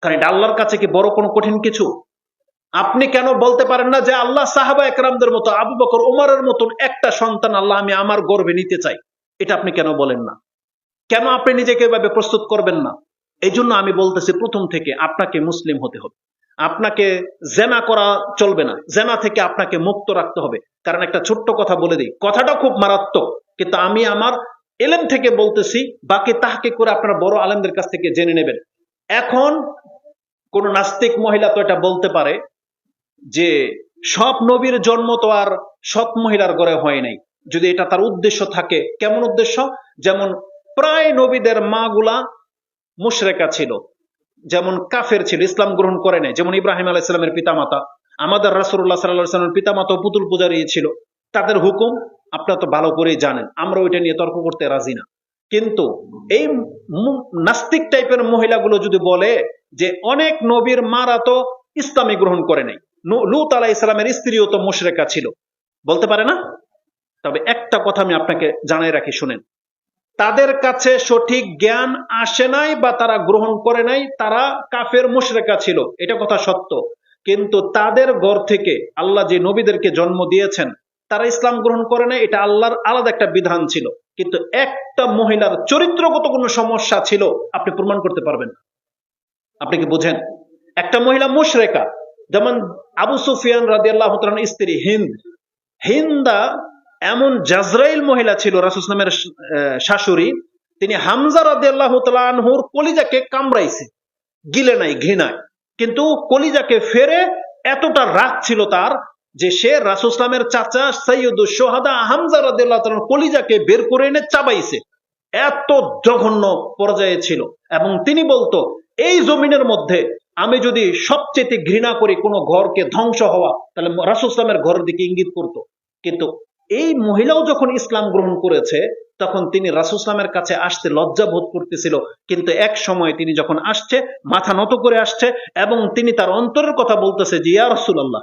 কারণ এটা আল্লাহর কাছে কি বড় কোনো কঠিন কিছু? আপনি কেন বলতে পারেন না যে আল্লাহ সাহাবা একরামদের মতো, আবু বকর, উমরের মতন একটা সন্তান আল্লাহ আমি আমার গর্বে নিতে চাই? এটা আপনি কেন বলেন না? কেন আপনি নিজেকে এভাবে প্রস্তুত করবেন না? এই জন্য আমি বলতেছি প্রথম থেকে আপনাকে মুসলিম হতে হবে। আপনাকে জেনা করা চলবে না। জেনা থেকে আপনাকে মুক্ত রাখতে হবে। কারণ একটা ছোট্ট কথা বলে দিই। কথাটা খুব মারাত্মক, কিন্তু আমি আমার এলেম থেকে বলতেছি, বাকি তাহাকে করে আপনারা বড় আলেমদের কাছ থেকে জেনে নেবেন। এখন কোন নাস্তিক মহিলা তো এটা বলতে পারে যে সব নবীর জন্ম তো আর সৎ মহিলার ঘরে হয় নাই। যদি এটা তার উদ্দেশ্য থাকে, কেমন উদ্দেশ্য? যেমন প্রায় নবীদের মা গুলা মুশরেকা ছিল, যেমন কাফের ছিল, ইসলাম গ্রহণ করে নাই। যেমন ইব্রাহিম আলাহ ইসলামের পিতামাতা, আমাদের রাসুল্লাহ সাল্লাহ সাল্লামের পিতামাতা পুতুল পূজারী ছিল। তাদের হুকুম আপনারা তো ভালো করেই জানেন আমরা ওইটা নিয়ে তর্ক করতে রাজি না। কিন্তু এই নাস্তিক টাইপের মহিলাগুলো যদি বলে যে অনেক নবীর মারা তো ইসলামী গ্রহণ করে নাই। লুত আলাহ ইসলামের স্ত্রীও তো মুশরেকা ছিল। বলতে পারে না? তবে একটা কথা আমি আপনাকে জানাই রাখি, শুনেন। তাদের কাছে সঠিক জ্ঞান আসে নাই বা তারা গ্রহণ করে নাই, তারা কাফের মুশরেকা ছিল। এটা কথা সত্য। কিন্তু তাদের ঘর থেকে আল্লাহ যে নবীদেরকে জন্ম দিয়েছেন, তারা ইসলাম গ্রহণ করে নাই, এটা আল্লাহর আলাদা একটা বিধান ছিল। কিন্তু একটা মহিলার চরিত্রগত কোনো সমস্যা ছিল, আপনি প্রমাণ করতে পারবেন। না আপনি কি বুঝেন? একটা মহিলা মুশরেকা, যেমন আবু সুফিয়ান রাজি আল্লাহ স্ত্রী হিন্দ। হিন্দা এমন জাজরাইল মহিলা ছিল রাসুসলামের শাশুড়ি। তিনি হামজা রাজি আল্লাহ কলিজাকে কামড়াইছে। গিলে নাই, ঘৃণায়। কিন্তু কলিজাকে ফেরে এতটা রাগ ছিল তার যে সে রাসুসলামের চাচা সৈয়দুল সোহাদা হামজা রাজি আল্লাহ কলিজাকে বের করে এনে চাবাইছে। এত জঘন্য পর্যায়ে ছিল। এবং তিনি বলতো এই জমিনের মধ্যে আমি যদি সবচেয়ে ঘৃণা করি কোনো ঘরকে ধ্বংস হওয়া, তাহলে রাসুসলামের ঘরের দিকে ইঙ্গিত করত। কিন্তু এই মহিলাও যখন ইসলাম গ্রহণ করেছে, তখন তিনি রাসুসলামের কাছে আসতে লজ্জা বোধ করতেছিল। কিন্তু এক সময় তিনি যখন আসছে, মাথা নত করে আসছে এবং তিনি তার অন্তরের কথা বলতেছে যে, ইয়া রসুল্লাহ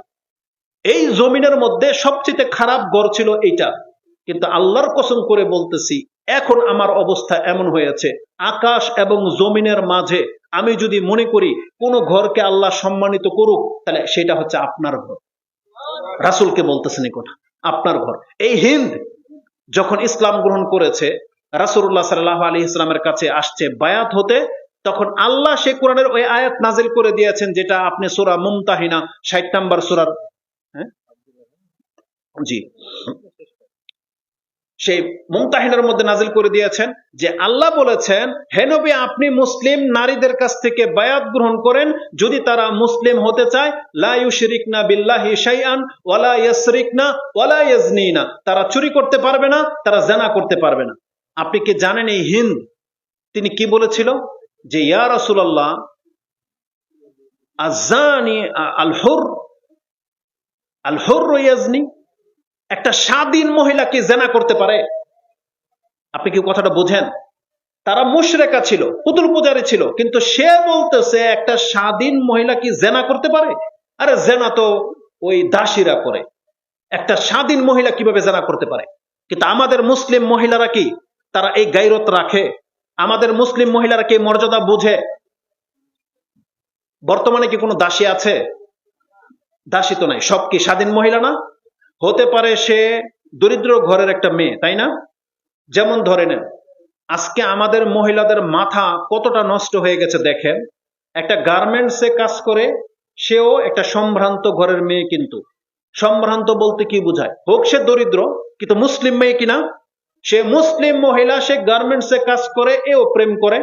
এই জমিনের মধ্যে সবচেয়ে খারাপ গড় ছিল এইটা। কিন্তু আল্লাহর কসম করে বলতেছি, এখন আমার অবস্থা এমন হয়েছে, আকাশ এবং জমিনের মাঝে আমি যদি মনে করি কোন ঘরকে আল্লাহ সম্মানিত করুক, তাহলে সেটা হচ্ছে আপনার ঘর। রাসুলকে বলতেছেন কথা, আপনার ঘর। এই হিন্দ যখন ইসলাম গ্রহণ করেছে রাসুল্লাহ সাল্লাহ আলী ইসলামের কাছে আসছে বায়াত হতে, তখন আল্লাহ সে কোরআনের ওই আয়াত নাজিল করে দিয়েছেন, যেটা আপনি সুরা মুমতাহিনা ষাট নাম্বার সুরার হ্যাঁ? জি। সেই মুমতাহিনার মধ্যে নাজিল করে দিয়েছেন যে আল্লাহ বলেছেন, হে নবী, আপনি মুসলিম নারীদের কাছ থেকে বায়াত গ্রহণ করেন। যদি তারা মুসলিম হতে চায়, লা ইউশরিকনা বিল্লাহি শাইআন, ওয়ালা ইয়াসরিকনা, ওয়ালা ইয়াজনিনা। তারা চুরি করতে পারবে না, তারা জানা করতে পারবে না। আপনি কি জানেন এই হিন্দ? তিনি কি বলেছিল? যে, ইয়া রাসূলুল্লাহ আজানি আল হুর আল হুর ইয়াজনি একটা স্বাধীন মহিলা কি জেনা করতে পারে? আপনি কি কথাটা বোঝেন? তারা মুশরেকা ছিল, পুতুল পূজারী ছিল, কিন্তু সে বলতেছে একটা স্বাধীন মহিলা কি জেনা করতে পারে? আরে জেনা তো ওই দাসীরা করে। একটা স্বাধীন মহিলা কীভাবে জেনা করতে পারে? কিন্তু আমাদের মুসলিম মহিলারা কি? তারা এই গাইরত রাখে। আমাদের মুসলিম মহিলারা কি মর্যাদা বুঝে? বর্তমানে কি কোনো দাসী আছে? দাসী তো নাই, সব কি স্বাধীন মহিলা না? হতে পারে সে দরিদ্র ঘরের একটা মেয়ে, তাই না? যেমন ধরে নেন, আজকে আমাদের মহিলাদের মাথা কতটা নষ্ট হয়ে গেছে দেখেন। একটা গার্মেন্টসে কাজ করে সেও একটা সম্ভ্রান্ত ঘরের মেয়ে কিন্তু। সম্ভ্রান্ত বলতে কি বোঝায়? হোক সে দরিদ্র, কিন্তু মুসলিম মেয়ে কিনা সে মুসলিম মহিলা, সে গার্মেন্টসে কাজ করে, এও প্রেম করে।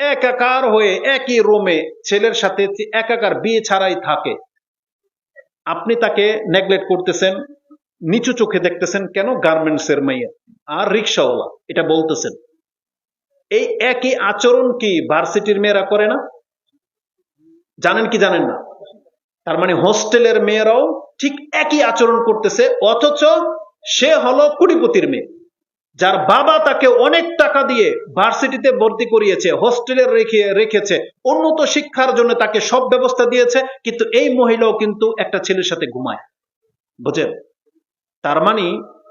একাকার হয়ে একই রুমে ছেলের সাথে একাকার বিয়ে ছাড়াই থাকে। আপনি তাকে নেগলেক্ট করতেছেন, নিচু চোখে দেখতেছেন, কেন গার্মেন্টস এর মাইয়া? আর রিক্সাওয়ালা এটা বলতেছেন। এই একই আচরণ কি ভার্সিটির মেয়েরা করে না? জানেন কি জানেন না? তার মানে হোস্টেলের মেয়েরাও ঠিক একই আচরণ করতেছে, অথচ সে হলো কুড়িপতির মেয়ে। যার বাবা তাকে অনেক টাকা দিয়ে ভার্সিটিতে ভর্তি করিয়েছে, হোস্টেলে রেখে, রেখেছে। উন্নত শিক্ষার জন্য তাকে সব ব্যবস্থা দিয়েছে, কিন্তু এই মহিলাও কিন্তু একটা ছেলের সাথে ঘুমায়। বুঝেন? তার মানে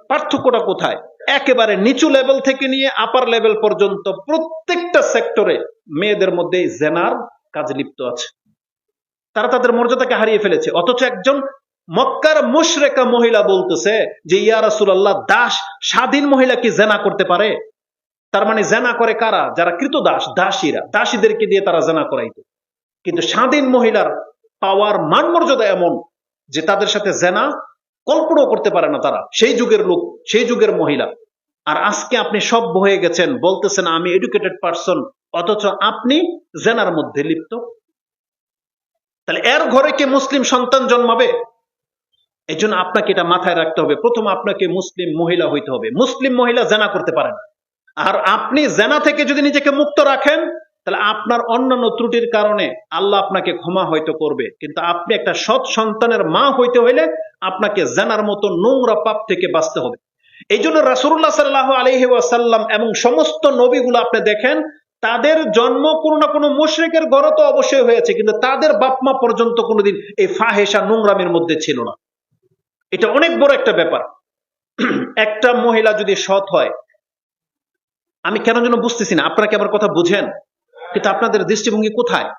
পার্থক্যটা কোথায়? একেবারে নিচু লেভেল থেকে নিয়ে আপার লেভেল পর্যন্ত প্রত্যেকটা সেক্টরে মেয়েদের মধ্যে জেনার কাজে লিপ্ত আছে। তারা তাদের মর্যাদাকে হারিয়ে ফেলেছে। অথচ একজন মক্কার মুশরেকা মহিলা বলতেছে যে, ইয়া রাসূলুল্লাহ, দাস, স্বাধীন মহিলা কি জেনা করতে পারে? তার মানে জেনা করে কারা? যারা কৃত দাস দাসীরা। দাসীদেরকে দিয়ে তারা জেনা করাইতো। কিন্তু স্বাধীন মহিলার পাওয়ার মান মর্যাদা এমন যে, তাদের সাথে জেনা কল্পনাও করতে পারে না তারা। সেই যুগের লোক, সেই যুগের মহিলা। আর আজকে আপনি সব হয়ে গেছেন, বলতেছেন, আমি এডুকেটেড পার্সন অথচ আপনি জেনার মধ্যে লিপ্ত। তাহলে এর ঘরে কি মুসলিম সন্তান জন্মাবে? এই জন্য আপনাকে এটা মাথায় রাখতে হবে। প্রথম আপনাকে মুসলিম মহিলা হইতে হবে। মুসলিম মহিলা জেনা করতে পারেন। আর আপনি জেনা থেকে যদি নিজেকে মুক্ত রাখেন, তাহলে আপনার অন্যান্য ত্রুটির কারণে আল্লাহ আপনাকে ক্ষমা হয়তো করবে। কিন্তু আপনি একটা সৎ সন্তানের মা হইতে হইলে আপনাকে জেনার মতো নোংরা পাপ থেকে বাঁচতে হবে। এই জন্য রাসুল্লাহ সাল্লাহ আলহি ওয়াসাল্লাম এবং সমস্ত নবীগুলো আপনি দেখেন, তাদের জন্ম কোনো না কোনো মুশরিকের ঘরে তো অবশ্যই হয়েছে, কিন্তু তাদের বাপমা পর্যন্ত কোনোদিন এই ফাহেসা নোংরামের মধ্যে ছিল না। এটা অনেক বড় একটা ব্যাপার। একটা মহিলা যদি সৎ হয়, আমি কেন যেন বুঝতেছি না, আপনারা কি আমার কথা বুঝেন? কিন্তু আপনাদের দৃষ্টিভঙ্গি কোথায়?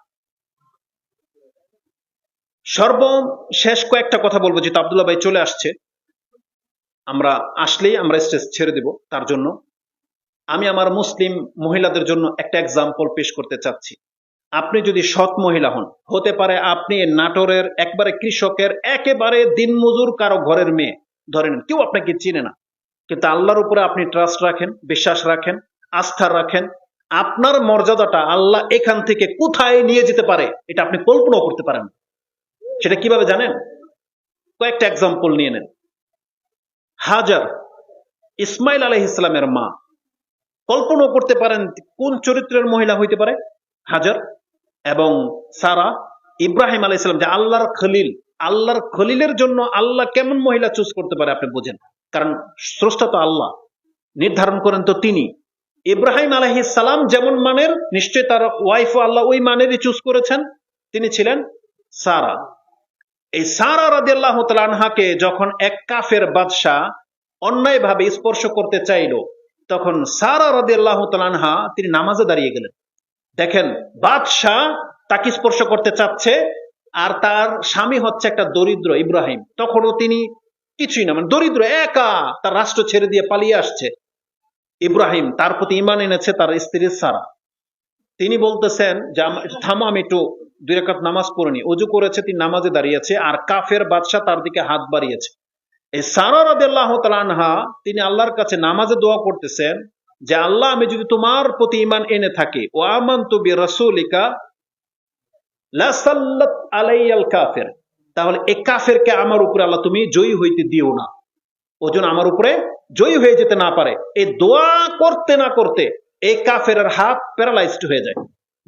সর্বশেষ কয়েকটা কথা বলব, যেহেতু আবদুল্লাহ ভাই চলে আসছে। আমরা আসলেই আমরা স্টেজ ছেড়ে দিব তার জন্য। আমি আমার মুসলিম মহিলাদের জন্য একটা এক্সাম্পল পেশ করতে চাচ্ছি। আপনি যদি সৎ মহিলা হন, হতে পারে আপনি নাটোরের একবারে কৃষকের একেবারে দিনমজুর কারও ঘরের মেয়ে। ধরেন, কেউ আপনাকে চিনে না। কিন্তু আল্লাহর উপরে আপনি ট্রাস্ট রাখেন, বিশ্বাস রাখেন, আস্থা রাখেন, আপনার মর্যাদাটা আল্লাহ এখান থেকে কোথায় নিয়ে যেতে পারে, এটা আপনি কল্পনাও করতে পারেন সেটা কীভাবে জানেন? কয়েকটা এক্সাম্পল নিয়ে নেন। হাজার, ইসমাইল আলহ ইসলামের মা। কল্পনা করতে পারেন কোন চরিত্রের মহিলা হইতে পারে? হাজার এবং সারা ইব্রাহিম আলাহ ইসলাম যে আল্লাহর খলিল, আল্লাহর খলিলের জন্য আল্লাহ কেমন মহিলা চুজ করতে পারে আপনি বোঝেন? কারণ স্রষ্টা তো আল্লাহ। নির্ধারণ করেন তো তিনি। ইব্রাহিম আলহ সালাম যেমন মানের নিশ্চয় তার ওয়াইফ আল্লাহ ওই মানেরই চুজ করেছেন। তিনি ছিলেন সারা। এই সারা রাদিয়াল্লাহু তাআলা আনহাকে যখন এক কাফের বাদশাহ অন্যায়ভাবে স্পর্শ করতে চাইল, তখন সারা রাদিয়াল্লাহু তাআলা আনহা তিনি নামাজে দাঁড়িয়ে গেলেন। দেখেন, বাদশাহ তাকে স্পর্শ করতে চাচ্ছে, আর তার স্বামী হচ্ছে একটা দরিদ্র ইব্রাহিম। তখনও তিনি কিছুই না মানে দরিদ্র, একা তার রাষ্ট্র ছেড়ে দিয়ে পালিয়ে আসছে। ইব্রাহিম তার প্রতি ইমান এনেছে তার স্ত্রী সারা। তিনি বলতেছেন যে থামো, আমি একটু দুই রাকাত নামাজ পড়িনি অজু করেছে, তিনি নামাজে দাঁড়িয়েছে, আর কাফের বাদশাহ তার দিকে হাত বাড়িয়েছে। এই সারা রাদিয়াল্লাহ আনহা, তিনি আল্লাহর কাছে নামাজে দোয়া করতেছেন যে আল্লাহ, আমি যদি তোমার প্রতি ইমান এনে থাকি ও আমান তুবি রসুলিকা কাফের, তাহলে এই কাফেরকে আমার উপরে আল্লাহ তুমি জয়ী হইতে দিও না। ওজন আমার উপরে জয়ী হয়ে যেতে না পারে। এই দোয়া করতে না করতে এই কাফের হাত প্যারালাইজড হয়ে যায়।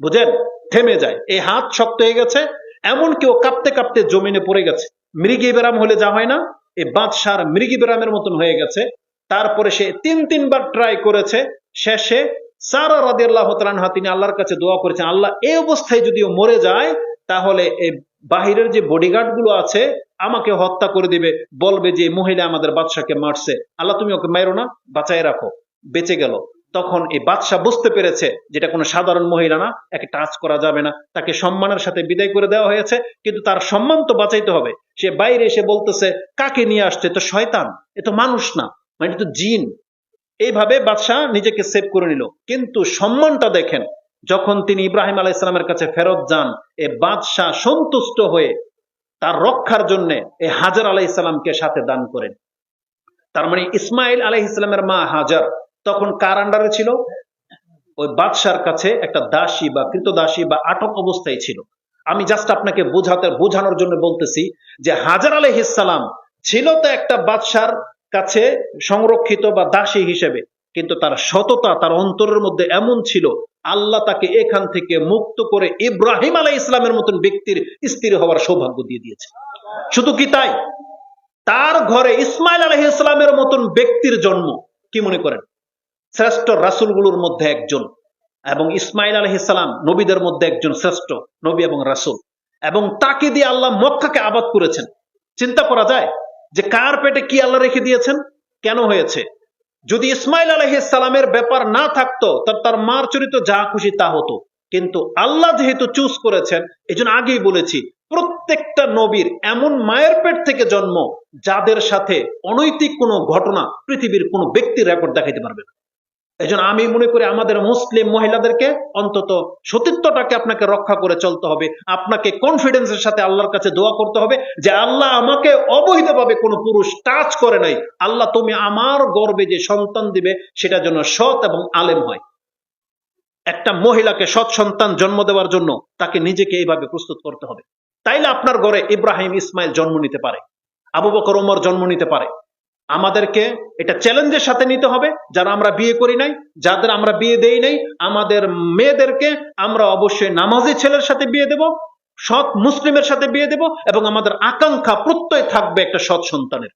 বুঝেন? থেমে যায়। এই হাত শক্ত হয়ে গেছে এমন কেউ কাঁপতে কাঁপতে জমিনে পড়ে গেছে। মৃগী বেরাম হলে যা হয় না এই বাদশার মৃগী বেরামের মতন হয়ে গেছে। তারপরে সে তিন, তিনবার ট্রাই করেছে। শেষে সারা রাদিয়াল্লাহু তাআলা তিনি আল্লাহর কাছে দোয়া করেছেন, আল্লাহ এই অবস্থায় যদিও মরে যায়, তাহলে এই বাহিরের যে বডিগার্ডগুলো আছে, আমাকে হত্যা করে দিবে। বলবে যে মহিলা আমাদের বাদশাকে মারছে। আল্লাহ, তুমি ওকে মারো না বাঁচাই রাখো। বেঁচে গেল। তখন এই বাদশাহ বুঝতে পেরেছে যেটা কোনো সাধারণ মহিলা না, একে টাচ করা যাবে না। তাকে সম্মানের সাথে বিদায় করে দেওয়া হয়েছে, কিন্তু তার সম্মান তো বাঁচাইতে হবে। সে বাইরে এসে বলতেছে, কাকে নিয়ে আসছে? তো শয়তান, এ তো মানুষ না। মানে তো জিন। এইভাবে বাদশাহ নিজেকে সেভ করে নিল। কিন্তু সম্মানটা দেখেন, যখন তিনি ইব্রাহিম আলাহ ইসলামের কাছে ফেরত যান, এ বাদশাহ সন্তুষ্ট হয়ে তার রক্ষার জন্য এই হাজার আলাহ ইসলামকে সাথে দান করেন। তার মানে ইসমাইল আলাহ ইসলামের মা হাজার তখন কার আন্ডারে ছিল? ওই বাদশার কাছে একটা দাসী বা কৃতদাসী বা আটক অবস্থায় ছিল। আমি জাস্ট আপনাকে বোঝাতে, বোঝানোর জন্য বলতেছি যে হাজার আলহ ইসালাম ছিল তো একটা বাদশার কাছে সংরক্ষিত বা দাসী হিসেবে, কিন্তু তার সততা, তার অন্তরের মধ্যে এমন ছিল, আল্লাহ তাকে এখান থেকে মুক্ত করে ইব্রাহিম আলাই ইসলামের মতন ব্যক্তির স্ত্রী হওয়ার সৌভাগ্য দিয়ে দিয়েছে। শুধু কি তাই? তার ঘরে ইসমাইল আলহ ইসলামের মতন ব্যক্তির জন্ম, কি মনে করেন? শ্রেষ্ঠ রাসুলগুলোর মধ্যে একজন এবং ইসমাইল আলহ ইসলাম নবীদের মধ্যে একজন শ্রেষ্ঠ নবী এবং রাসুল। এবং তাকে দিয়ে আল্লাহ মক্কাকে আবাদ করেছেন। চিন্তা করা যায়? যে কার পেটে কি আল্লাহ রেখে দিয়েছেন? কেন হয়েছে? যদি ইসমাইল আলহিসালামের ব্যাপার না থাকতো তার তার মার চরিত্র যা খুশি তা হতো। কিন্তু আল্লাহ যেহেতু চুজ করেছেন এই আগেই বলেছি, প্রত্যেকটা নবীর এমন মায়ের পেট থেকে জন্ম যাদের সাথে অনৈতিক কোনো ঘটনা পৃথিবীর কোনো ব্যক্তির রেকর্ড দেখাইতে পারবে না। এই আমি মনে করি আমাদের মুসলিম মহিলাদেরকে অন্তত সতীত্বটাকে আপনাকে রক্ষা করে চলতে হবে। আপনাকে কনফিডেন্সের সাথে আল্লাহর কাছে দোয়া করতে হবে যে আল্লাহ আমাকে অবৈধভাবে কোনো পুরুষ টাচ করে নাই। আল্লাহ তুমি আমার গর্বে যে সন্তান দিবে সেটা যেন সৎ এবং আলেম হয়। একটা মহিলাকে সৎ সন্তান জন্ম দেওয়ার জন্য তাকে নিজেকে এইভাবে প্রস্তুত করতে হবে। তাইলে আপনার ঘরে ইব্রাহিম, ইসমাইল জন্ম নিতে পারে। আবু বকর, ওমর জন্ম নিতে পারে। আমাদেরকে এটা চ্যালেঞ্জের সাথে নিতে হবে। যারা আমরা বিয়ে করি নাই, যাদের আমরা বিয়ে দেই নাই, আমাদের মেয়েদেরকে আমরা অবশ্যই নামাজি ছেলের সাথে বিয়ে দেব, সৎ মুসলিমের সাথে বিয়ে দেব এবং আমাদের আকাঙ্ক্ষা প্রত্যয় থাকবে একটা সৎ সন্তানের।